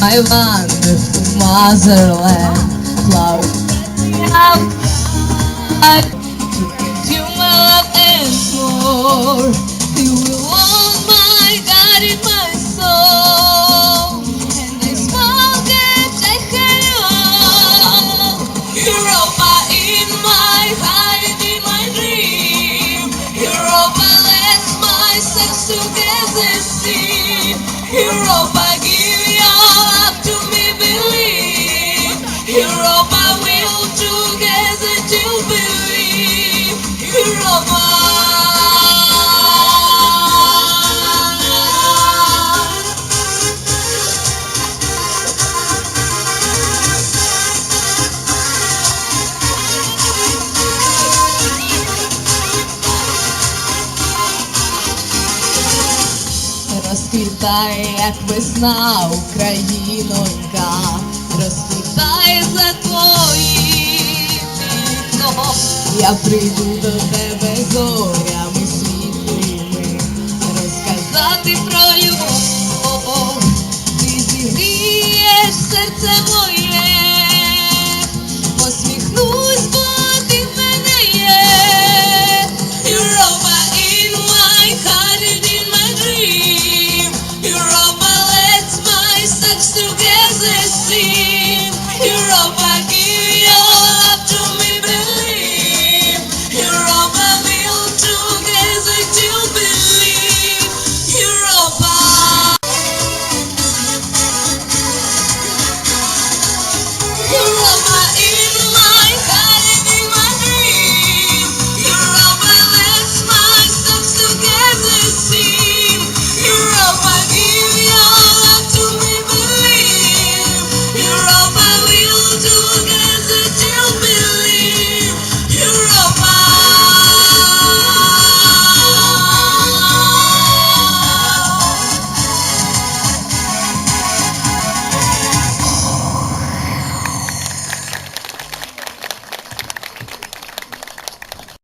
my wonderful motherland. That I give you my love and more. You will hold my God in my soul. And I smoke and take Europa in my heart in my dream. Europa lets my sex together see. Europa will together to believe. Europa. Розквітає, як весна, Українонька, дай за твоїм. Я прийду до тебе зорями світлими, розказати про любов. Ти зігрієш серце моє, посміхнусь, бо ти в мене є. Європа in my heart and in my dream. Європа, let's my sex together see.